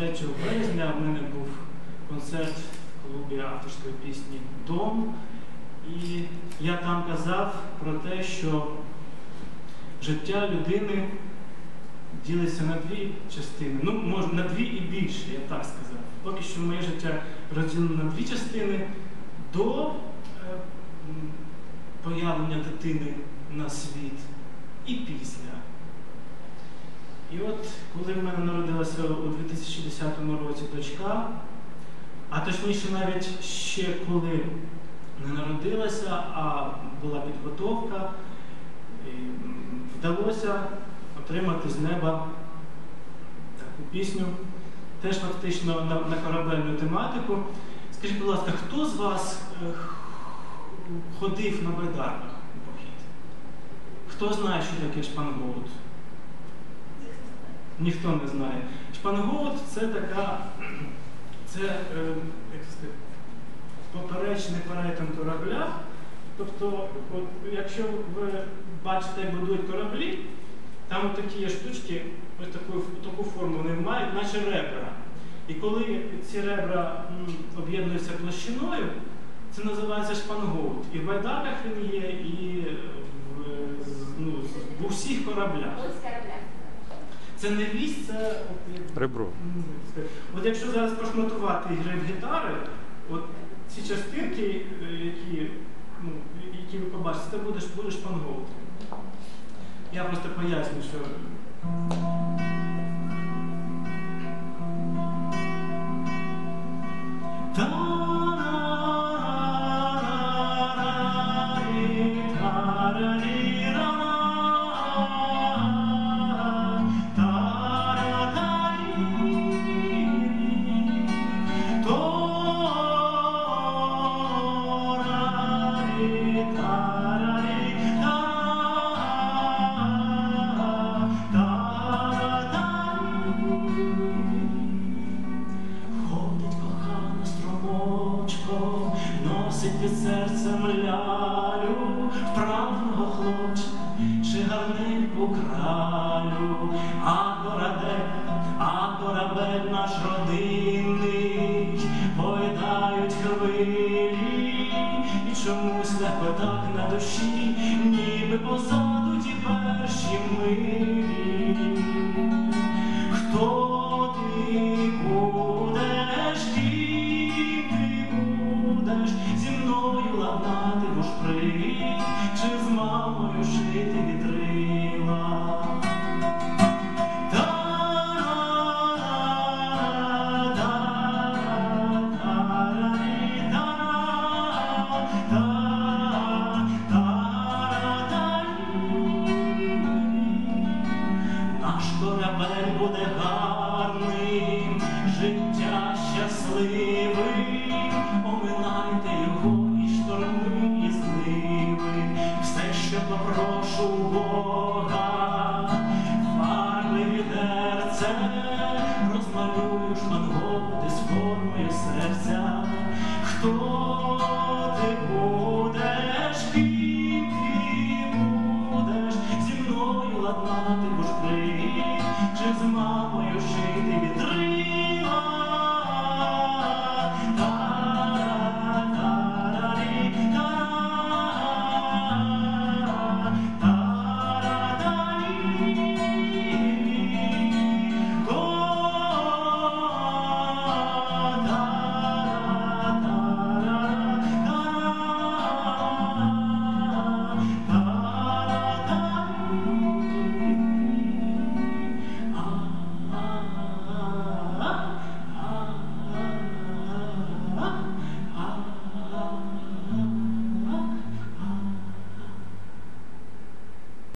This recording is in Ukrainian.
3 березня в мене був концерт в клубі авторської пісні Дом. І я там казав про те, що життя людини ділиться на дві частини. Ну, може, на дві і більше, я так сказав. Поки що моє життя розділено на дві частини до е, появлення дитини на світ і після. І от коли в мене народилася у 2010 році дочка, а точніше навіть ще коли не народилася, а була підготовка, вдалося отримати з неба таку пісню, теж фактично на, на корабельну тематику. Скажіть, будь ласка, хто з вас е, ходив на байдарках у похід? Хто знає, що таке шпангоут? Ніхто не знає. Шпангоут це така, це, е, як сказати, поперечний перетин корабля. Тобто, от, якщо ви бачите, як будують кораблі, там такі є штучки, ось таку, таку форму вони мають, наче ребра. І коли ці ребра об'єднуються площиною, це називається шпангоут. І в байдарках він є, і в, ну, в усіх кораблях. Це не вісь, це от, Ребро. От якщо зараз пошматувати гри гітари, от ці частинки, е, які, ну, які ви побачите, це буде, буде шпангоут. Я просто поясню, що. Ходить під серцем лялю, вправного хлопчика, чи гарненьку кралю, а корабель, а корабель наш родинний, поїдають хвилі, і чомусь легко так на душі, ніби позаду ті перші милі. Наш корабель буде гарним, відерце, розмалюєш шманготи з формою серця. Хто